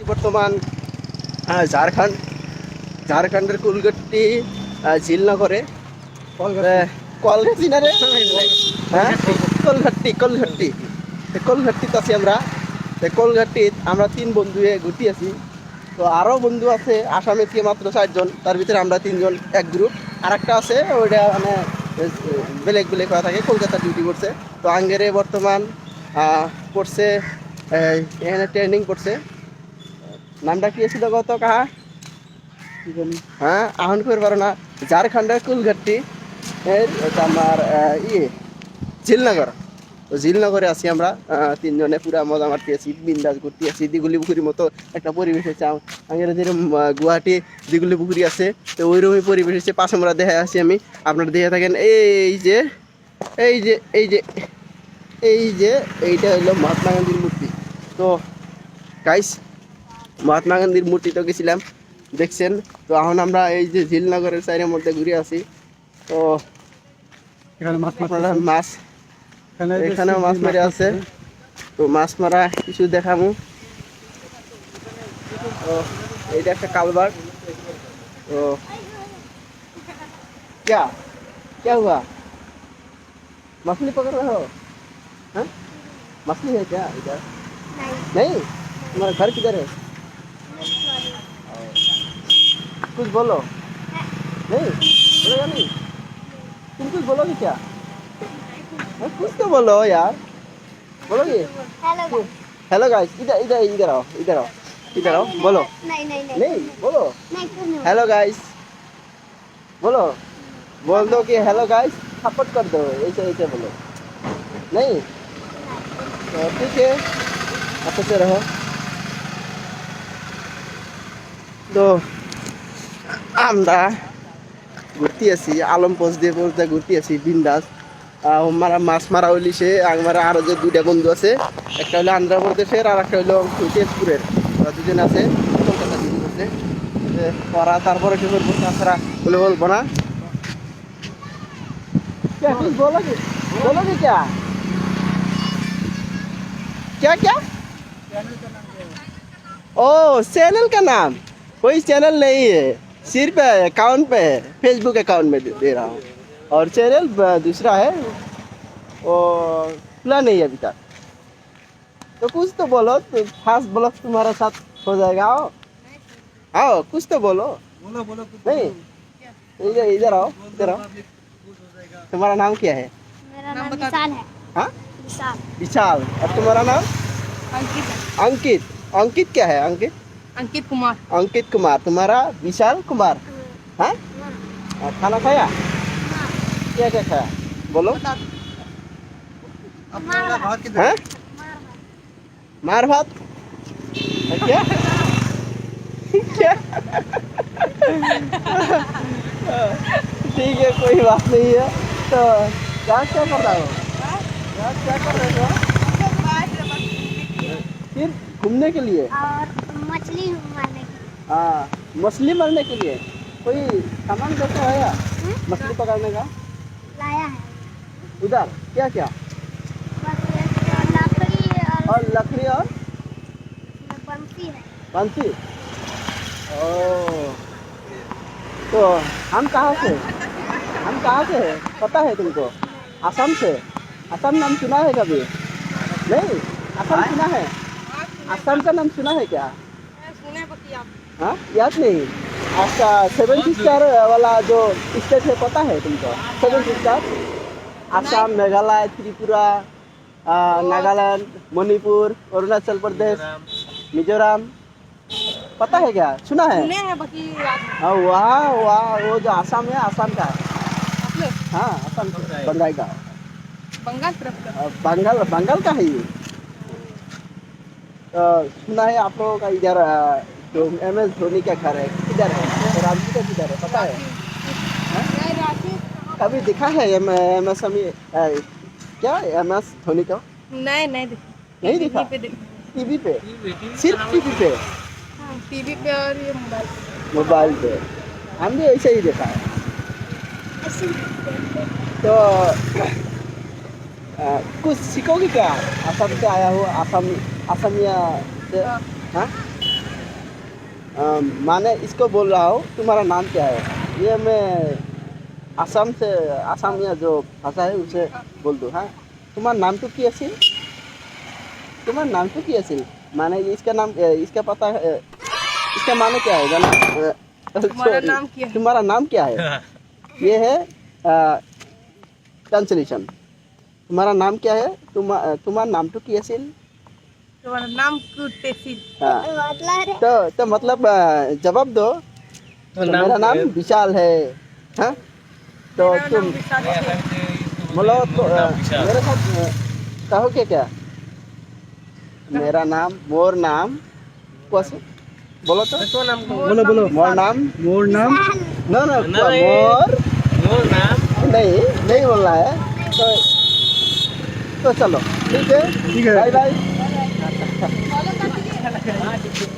বর্তমান ঝাড়খণ্ড ঝাড়খণ্ডের কুলগট্টি ঝিলনগরে আহ, কলঘাটি না রে? হ্যাঁ? কলঘাট্টি কলঘাট্টি। কলঘাট্টিতে আছি আমরা। কলঘাট্টিত আমরা তিন বন্ধু ঘুরতে আছি। তো আরও বন্ধু আছে আসামে থেকে মাত্র চারজন তার ভিতরে আমরা তিনজন এক গ্রুপ আর একটা আছে ওইটা মানে বেলেগ বেলেগ করা থাকে কলকাতা ডিউটি করছে। তো আঙ্গেরে বর্তমান পড়ছে এখানে ট্রেনিং করছে। নামটা কি ছিল গত কাহা? হ্যাঁ আহন করে পারো না ঝাড়খণ্ডের কুলঘাট্টি এটা আমার ইয়ে ঝিলনগর। তো ঝিলনগরে আছি আমরা তিনজনে পুরা মজা মারতে আছি, বিন্দাস ঘুরতে আছি দিগুলি পুকুরির মতো একটা পরিবেশ আছে আগের যেরকম গুয়াহাটি দিগুলি পুকুরি আছে। তো ওইরকমই পরিবেশ আছে পাশে আমরা দেখা আছি আমি। আপনারা দেখে থাকেন, এই যে এই যে এই যে এই যে, এইটা হলো মহাত্মা গান্ধীর মূর্তি। তো গাইস মহাত্মা গান্ধীর মূর্তি তো গেছিলাম দেখছেন তো এখন আমরা এই যে ঝিলনগরের সাইডের মধ্যে ঘুরে আছি তো এখানে মাছ মাছ আপনারা মাছ এখানেও মাছ মেরে আছে তো মাছ মারা কিছু দেখামু তো এইটা একটা কালবার তো क्या क्या हुआ मछली पकड़ रहे हो हाँ मछली है क्या इधर नहीं तुम्हारा घर किधर है कुछ बोलो। नहीं बोलेगा नहीं? तुम कुछ बोलोगे क्या? हाँ, कुछ तो बोलो यार। बोलोगे? हेलो हेलो गाइस इधर इधर इधर आओ इधर आओ इधर आओ बोलो। नहीं नहीं नहीं नहीं। बोलो। हेलो गाइस बोलो। बोल दो कि हेलो गाइस सपोर्ट कर दो ऐसे ऐसे बोलो। नहीं? तो ठीक है अच्छे से रहो। তো আমরা ঘুরতে আছি আলম পোস্ট দিয়ে বলতে ঘুরতে আছি বিন্দাস মারা মাছ মারা হইলি সে আমার আরো যে দুইটা বন্ধু আছে একটা হলো আন্ধ্র প্রদেশের আর একটা হলো তেজপুরের ওরা দুজন আছে কলকাতা ডিউটি করছে যে ওরা তারপরে কি করবো তাছাড়া বলে বলবো না क्या कुछ बोलोगे बोलोगे क्या क्या क्या ओ चैनल का नाम कोई चैनल नहीं है सिर्फ़ अकाउंट पे है फेसबुक अकाउंट में दे रहा हूँ। और चैनल दूसरा है वो खुला नहीं है अभी तक। तो कुछ तो बोलो तो फास्ट ब्लॉग तुम्हारा साथ हो जाएगा आओ। आओ कुछ तो बोलो। बोलो बोलो नहीं इधर इधर आओ इधर आओ। तुम्हारा नाम क्या है? मेरा नाम विशाल है। हाँ? विशाल। विशाल। और तुम्हारा नाम? अंकित अंकित। अंकित क्या है अंकित? अंकित कुमार अंकित कुमार तुम्हारा विशाल कुमार है खाना खाया क्या क्या खाया बोलो अपना हैं मार भात क्या? क्या? ठीक है कोई बात नहीं है। तो क्या क्या कर रहा हो? क्या क्या कर रहे हो? फिर घूमने के लिए? और मछली मारने की हाँ मछली मारने के लिए। कोई सामान कैसा है या? मछली पकड़ने का? लाया है। उधर क्या क्या लकड़ी और लकड़ी और? बंसी है। ओ तो हम कहाँ से? हम कहाँ से है? पता है तुमको? असम से। असम नाम सुना है कभी? नहीं? असम सुना है? असम का नाम सुना है क्या? हाँ याद नहीं। अच्छा सेवन सिस्टर वाला जो स्टेट है पता है तुमको? Seven sister Assam Meghalaya Tripura Nagaland Manipur Arunachal Pradesh Mizoram. पता है क्या? सुना है? हैं वहाँ वहाँ वो जो आसाम है आसाम का है। हाँ आसाम का बंगाल का। बंगाल बंगाल बंगाल का है ये। सुना है आप लोगों का इधर आ, जो एम एस धोनी का घर है किधर है रांची का किधर है पता है नहीं, रांची कभी दिखा है एम एम एस अमी आ, क्या एम एस धोनी को नहीं नहीं देखा नहीं दिखा टीवी पे देख- टीवी पे सिर्फ टीवी पे टीवी पे और ये मोबाइल पे मोबाइल पे हम भी ऐसे ही देखा है ऐसे तो आ, कुछ सीखोगे क्या असम से आया हो असम असमिया से हाँ।, हाँ? इसको बोल रहा हूँ तुम्हारा नाम क्या है? ये मैं असम से असमिया जो भाषा है उसे बोल दूँ हाँ? तुम्हारा नाम तो क्या सी तुम्हारा नाम तो क्या सी माने इसका नाम इसका पता है इसका माने क्या है जाना? तुम्हारा नाम क्या है? ये है ट्रांसलेशन तुम्हारा नाम क्या है? तुम तुम्हारा नाम तो क्या सी मतलब तो तो मतलब अ, जवाब दो तो मेरा नाम विशाल है हाँ तो तुम है। बोलो तो अ, मेरे साथ अ, कहोगे क्या मेरा नाम मोर नाम कौन बोलो तो बोलो बोलो मोर नाम मोर नाम नो नो मोर नहीं नहीं बोलना है तो तो चलो ठीक है ठीक है। बाय बाय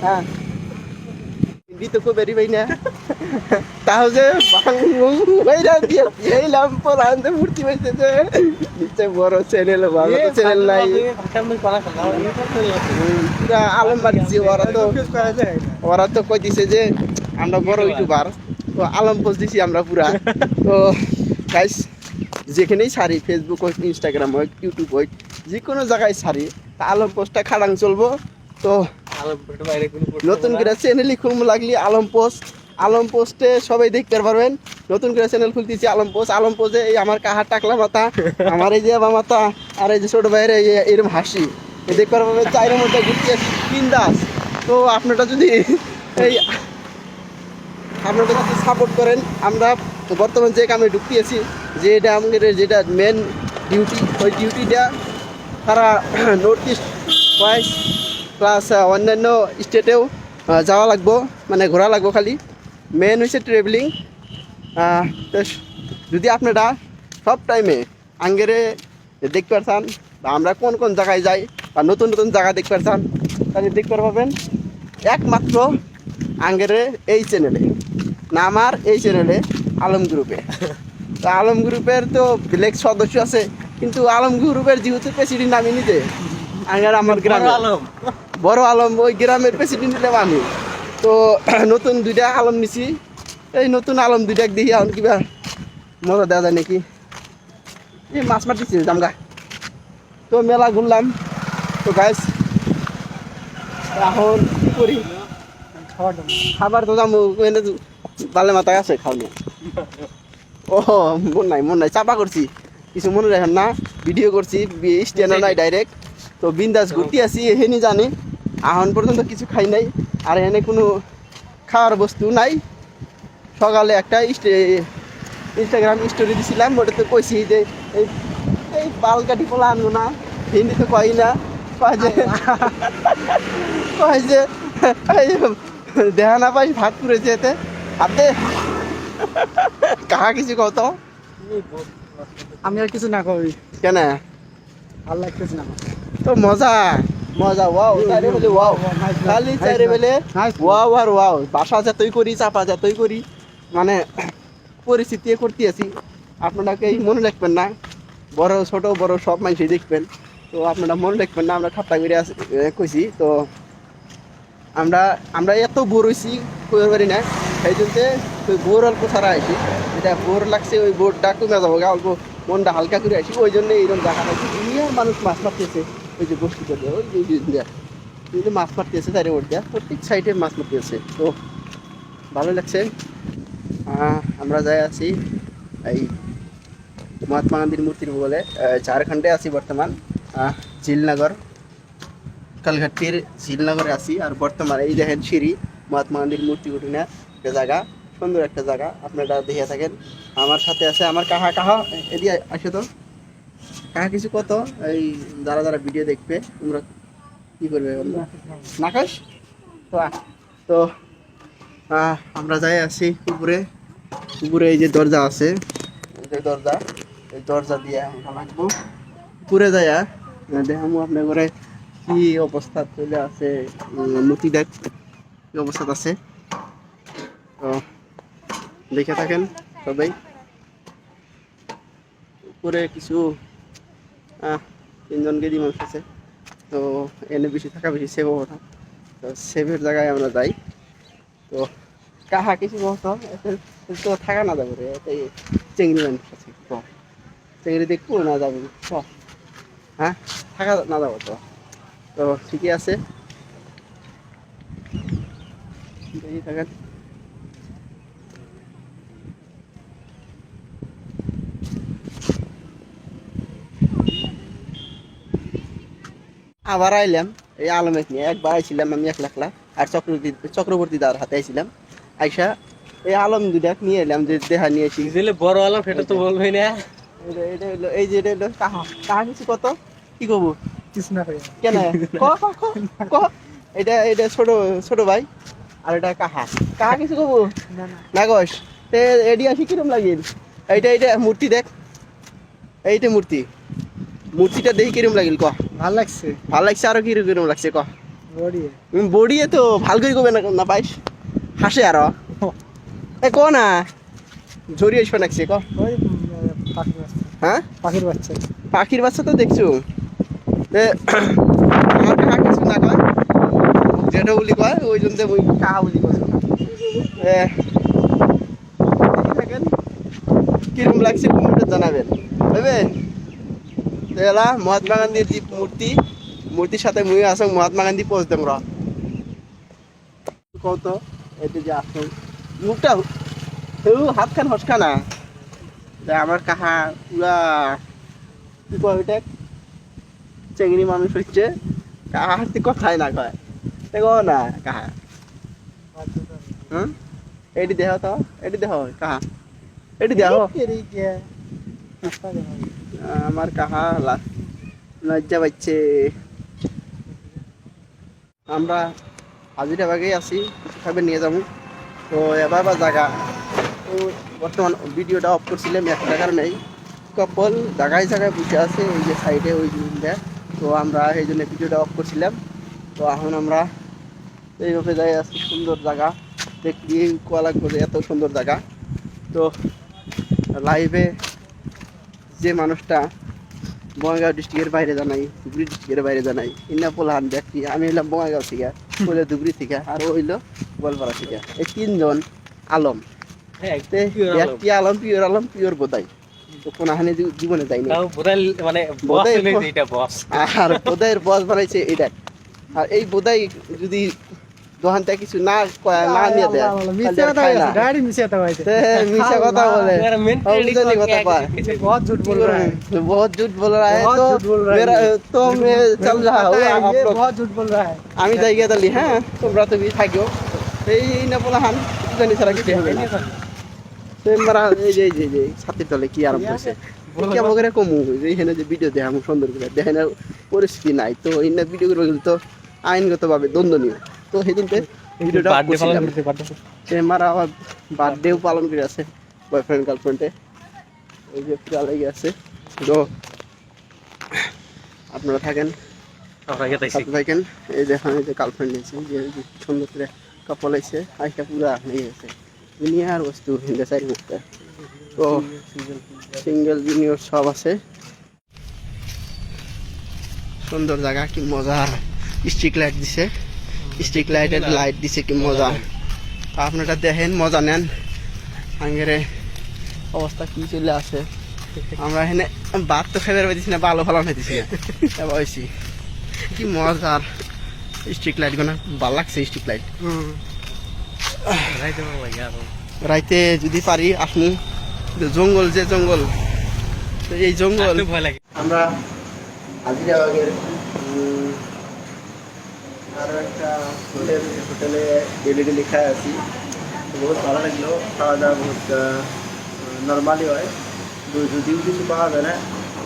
হ্যাঁ hindi to ko very না তাহলে বাইরা দিয়ে এইলাম ভর্তি হয়েছে যে নিচে বড় চ্যানেল ভালো চ্যানেল নাই পুরা আলম বাড়িছে ওরা তো ওরা তো কই দিছে যে আমরা বড় ইউটিউবার তো আলম পোস্ট দিছি আমরা পুরা তো গাইস যেখানেই সারি ফেসবুক হোক ইনস্টাগ্রাম হোক ইউটিউব হোক যে কোনো জায়গায় সারি তা আলম পোস্টটা খাড়াং চলবো তো নতুন করে চ্যানেলই খুলবো লাগলি আলম পোস্ট আলম পোস্টে সবাই দেখতে পারবেন। নতুন করে চ্যানেল খুলতেছি আলম পোস্ট আলম পোস্টে এই আমার কাহার টাকলা মাথা আমার এই যে বাবা মাথা আর এই যে ছোট ভাইয়ের এই এরম হাসি। এই দেখতে পারবেন চাইরের মধ্যে ঘুরছে বিন্দাস। তো আপনারা যদি এই আপনারা যদি সাপোর্ট করেন আমরা বর্তমান যে কামে ঢুকতেছি যে এটা আমাদের যেটা মেন ডিউটি ওই ডিউটিটা তারা নর্থ ইস্ট ওয়াইজ প্লাস অন্যান্য স্টেটেও আহ, যাওয়া লাগবো মানে ঘোরা লাগবো খালি। মেন হচ্ছে ট্রেভেলিং যদি আপনারা সব টাইমে আঙ্গেরে দেখতে পারছেন বা আমরা কোন কোন জায়গায় যাই বা নতুন নতুন জায়গা দেখতে পারছেন তাহলে দেখতে পাবেন একমাত্র আঙ্গেরে এই চ্যানেলে না আমার এই চ্যানেলে আলম গ্রুপে তো আলম গ্রুপের তো ব্ল্যাক সদস্য আছে কিন্তু আলম গ্রুপের যেহেতু প্রেসিডেন্ট আমি নিজে আঙ্গার আমার গ্রামে। বড় আলম ওই গ্রামের প্রেসিডেন্ট হলাম আমি। তো নতুন দুইটা আলম নিছি। এই নতুন আলম দুইটা দেখি এখন কিবা মজা দেওয়া যায় নাকি। এই মাছ মারতেছি জামগা তো মেলা ঘুরলাম। তো গাইস এখন কি করি? খাবার তো যাব এনে বালে মাথায় আছে খাওনি ও মন নাই মন নাই চাপা করছি। কিছু মনে রাখেন না ভিডিও করছি স্ট্যান্ডও নাই ডাইরেক্ট তো বিন্দাস ঘুরতে আসি এহেনি জানি। এখন পর্যন্ত কিছু খাই নাই আর এনে কোনো খাওয়ার বস্তু নাই। সকালে একটা ইনস্টাগ্রাম স্টোরি দিছিলাম ওটাতে কইছি যে এই এই বাল কাটি পোলা আনব না হিন্দি তো কই না। কয় যে কয় যে দেখা না পাই ভাত পুড়েছে এতে হাতে কাহা কিছু কত আমি আর কিছু না করি কেন? ভালো লাগতেছে না তো মজা। মজা ওয়াও চারে বেলে ওয়াও খালি চারে বেলে ওয়াও আর ওয়াও বাসা যতই করি চাপা যতই করি মানে পরিস্থিতি করতে আছি। আপনারাকে মনে রাখবেন না। বড় ছোট বড় সব মানুষই দেখবেন। তো আপনারা মনে রাখবেন না আমরা ঠাট্টা করে কইছি তো আমরা আমরা এত বোর হয়েছি কইর পারি না সেই জন্য ওই বোর অল্প ছাড়া আইছি যেটা বোর লাগছে ওই বোরটা কমে যাব গা অল্প মনটা হালকা করে আসি ওই জন্য এইরকম দেখা পাইছি। দুনিয়ার মানুষ মাছ মারতেছে ওই যে বস্তু করে ওই যে ওই যে এই যে মাছ তারে ওর দেয়া প্রত্যেক সাইডে মাছ মারতে আছে তো ভালো লাগছে। আমরা যাই আছি এই মহাত্মা গান্ধীর মূর্তির বলে ঝাড়খণ্ডে আছি বর্তমান। আহ, ঝিলনগর কালঘাটির ঝিলনগরে আছি। আর বর্তমানে এই দেখেন সিঁড়ি মহাত্মা গান্ধীর মূর্তি উঠি না একটা জায়গা সুন্দর একটা জায়গা। আপনারা দেখে থাকেন আমার সাথে আছে আমার কাহা কাহা এদিকে আসে তো। কাহা কিছু কত? এই যারা যারা ভিডিও দেখবে, তোমরা কি করবে নাকাশ? তো আমরা যাই আছি উপরে। উপরে এই যে দরজা আছে যে দরজা, এই দরজা দিয়ে আমরা লাগবো। উপরে যাইয়া দেখামু আপনার ঘরে কি অবস্থা চলে আছে মূর্তি দেখ কি অবস্থা আছে? তো, দেখে থাকেন সবাই। উপরে কিছু আহ, তিনজন গেদি মানুষ আছে। তো এনে বেশি থাকা বেশি সেভ হবে না। তো সেভের জায়গায় আমরা যাই। তো কাহা কিছু বলতো? তো থাকা না যাবে রে চেংড়ি মানুষ আছে। ক? চেংড়ি দেখব না যাবে। ক? হ্যাঁ? থাকা না যাব তো। তো ঠিকই আছে। থাকেন। আবার আইলাম এই আলমেক নিয়ে একবার আইছিলাম আমি একলা একলা আর চক্রবর্তী চক্রবর্তী দার হাতে আইছিলাম। আইসা এই আলম দুটা নিয়ে এলাম যে দেহা নিয়ে এসি দিলে বড় আলাম সেটা তো বলবেই না। এটা এটা হলো এই যে এটা হলো কাহা কাহা কিছু কত? কি কব? কিছু না কেন? ক ক ক ক? এটা এটা ছোট ছোট ভাই আর এটা কাহা। কাহা কিছু কব? না গস এডি আসি কিরম লাগিল? এইটা এইটা মূর্তি দেখ। এইটা মূর্তি। মূর্তিটা দেখি কিরম লাগিল ক? ভালো লাগছে। ভালো লাগছে আরও কিরম কিরম লাগছে ক? বড়ি বডিয়ে তো ভালো করে কবে না না পাইস? হাসে আরও। এ ক না? ঝরি আসবে নাকছে ক? হ্যাঁ? পাখির বাচ্চা। পাখির বাচ্চা তো দেখছ। এ, আমার কাহা কিছু না কয়? যেটা বলি কয় ওই জন্য ওই কাহা বলি কয়। কিরম লাগছে কমেন্টে জানাবেন। বুঝবে এলা মহাত্মা গান্ধীর যে মূর্তি মূর্তির সাথে মুই আসং মহাত্মা গান্ধী পোজ দেম র কত এটা যে আসং মুখটা হেউ হাত খান হসকা না আমার কাহা পুরা কি কয় ওইটা চেংড়ি মানুষ হচ্ছে কাহা হাতে কথাই না কয়। দেখো না কাহা এটি দেহ তো এটি দেহ কাহা এটি দেহ আমার কাহা লজ্জা পাচ্ছে আমরা হাজিরা বাগেই আছি কিছু খাবে নিয়ে যাব তো এবার বা জায়গা তো বর্তমান ভিডিওটা অফ করছিলাম একটা কারণেই কপল জায়গায় জায়গায় বসে আছে ওই যে সাইডে ওই জিনিসটা তো আমরা এই জন্য ভিডিওটা অফ করছিলাম তো এখন আমরা এইভাবে যাই আছি সুন্দর জায়গা দেখি কোয়ালা করে এত সুন্দর জায়গা তো লাইভে যে মানুষটা বঙ্গাইগাঁও ডিস্ট্রিক্টের বাইরে জানাই ধুবড়ি ডিস্ট্রিক্টের বাইরে জানাই ইন্না পোলাহান ব্যক্তি আমি হইলাম বঙ্গাইগাঁও থেকে বলে ধুবড়ি থেকে আর হইল গোয়ালপাড়া থেকে। এই তিনজন আলম। তে একটি আলম পিওর আলম পিওর বোধাই জীবনে মানে হইলে আর বোধাইয়ের বস বানাইছে এটা আর এই বোধাই যদি দোকান থেকে কিছু না কয় না নিয়ে দেয় মিশে তাহলে আর কথা খায় না। হয়েছে ডাইরেক্ট মিশে কথা হয়েছে তে মিশা কথা বলে यार मेंटली अवजनी কথা पाए बहुत झूठ बोल रहा है बहुत झूठ बोल रहा है बहुत तो झूठ बोल रहा है मेरा ये। तो मैं चल रहा हूँ पता है, आप ये लोग बहुत झूठ बोल रहा है আমি যাই গিয়ে তাহলে হ্যাঁ তোমরা তো থাকিও এই না বলা হান জানি ছাড়া কিছু হবে না তো আমরা এই যে এই যে এই যে ছাতির তলে কি আরম্ভ হয়েছে কেমন করে কমু এইখানে যে ভিডিও দেখাম সুন্দর করে দেখানোর পরিস্থিতি নাই তো এই না ভিডিও করে তো আইনগতভাবে দ্বন্দ্বনীয় তো সেদিনকে ভিডিওটা পালন করছিলাম সে মারা আবার বার্থডেও পালন করে আছে বয়ফ্রেন্ড গার্লফ্রেন্ডে এই যে পুরা লেগে আছে। তো আপনারা থাকেন? থাকেন এই দেখেন এই যে গার্লফ্রেন্ড নিয়েছে যে যে সুন্দর করে কাপড় আছে আইসা পুরা হয়ে গেছে দুনিয়ার বস্তু হিন্দে চাই মুখটা তো সিঙ্গেল জুনিয়র সব আছে। সুন্দর জায়গা কি মজার স্ট্রিক লাইট দিছে। স্ট্রিক লাইটের লাইট দিছে কি মজা। আপনারা দেখেন মজা নেন। আঙ্গেরে অবস্থা কি চলে আছে। আমরা এখানে ভাত তো খেতে পারতেছি না ভালো ভালো খাইতেছি না। কি মজার। স্ট্রিক লাইটগুলো ভালো লাগছে স্ট্রিক লাইট রাইতে যদি পারি আপনি জঙ্গল যে জঙ্গল। এই জঙ্গল। একটু ভয় লাগে। আমরা হাজিরাবাগের আরও একটা হোটেল হোটেলে ডেলি ডেলি খাই তো বহুত ভালো লাগল। খাওয়া দাওয়া বহুত নর্মালি হয়। যদিও কিছু পাওয়া যায় না।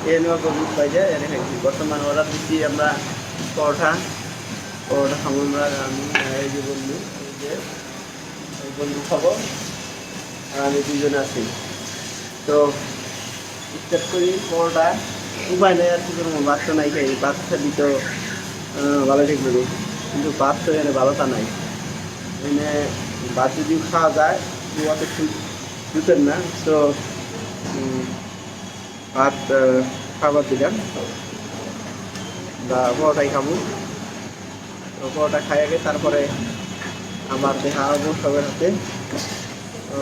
এ নেওয়া বহুত পাই যায়। এনে খাইছি বর্তমান অর্ডার দিচ্ছি আমরা পরোটা। পরোটা খাব আমরা। আমি এই যে বন্ধু এই যে বন্ধু খাব। আর আমি দুজনে আছি। তো স্টার্ট করি পরোটা। উপায় নেই আর কি করব। তো নাই খাই। ভাত খালি তো আহ, ভালো ঠিক কিন্তু ভাত তো এনে ভালো তা নাই। এনে ভাত যদি খাওয়া যায় অত জুতেন না, তো ভাত খাবার দিলাম বা পরোটাই খাব। তো পরোটা খাই আগে তারপরে আবার দেখা হব সবার হাতে তো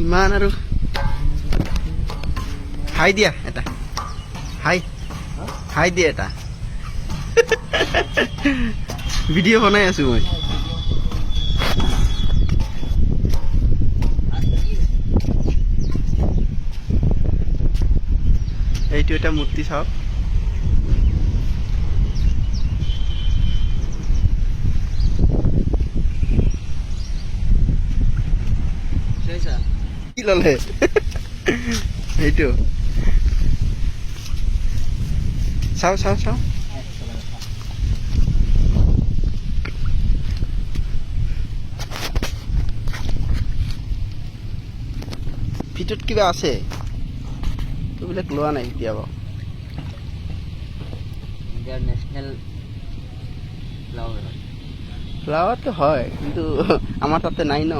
ইমান আৰু খাই দিয়া, এটা। হাই দিয়া এটা। ভিডিঅ' বনাই আছো মই। এইটো এটা মূৰ্তি চাওক। কি ললে? সেইটো চাওঁ চাওঁ চাওঁ ভিতৰত কিবা আছে? এইবিলাক লোৱা নাই ফ্লাৱাৰ। ফ্লাৱাৰটো হয় কিন্তু আমাৰ তাতে নাই ন?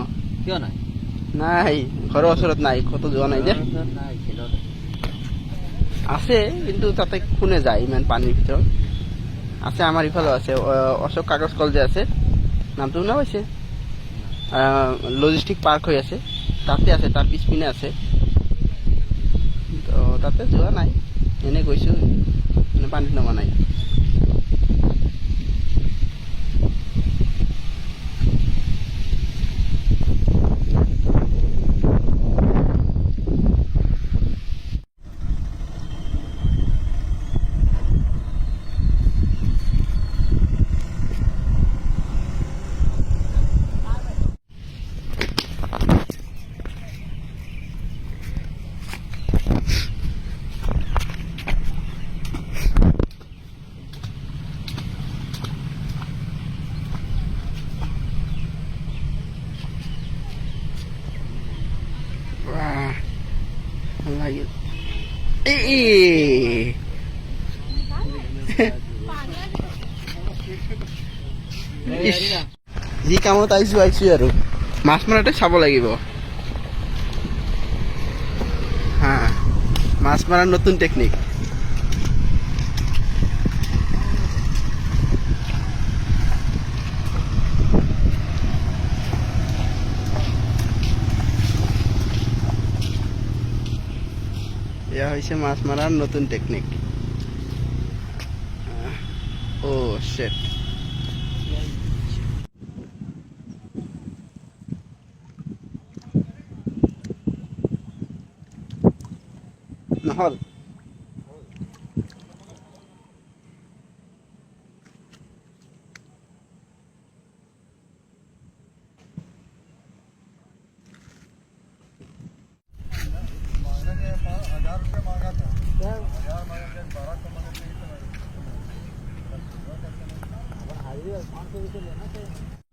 কিয় নাই? নাই ঘৰৰ ওচৰত নাই ক'তো যোৱা নাই যে। আছে, কিন্তু তাতে কোনে যায় ইমান পানীৰ ভিতৰত। আছে আমাৰ ইফালেও আছে। অশোক কাগজ কল যে আছে, নামটো শুনা পাইছে? লজিষ্টিক পাৰ্ক হৈ আছে। তাতে আছে, তাৰ পিছপিনে আছে। তো, তাতে যোৱা নাই। এনেই গৈছোঁ মানে পানীত নমা নাই Wah, ভালো লাগিল এই এই। ইছ, যি কামত আহিছো আহিছো আৰু। মাছ মাৰোঁতে চাব লাগিব। হা মাছ মৰাৰ নতুন টেকনিক এয়া হৈছে মাছ মারার নতুন টেকনিক অ' শেট নহ'ল। पाँच सौ लेना चाहिए।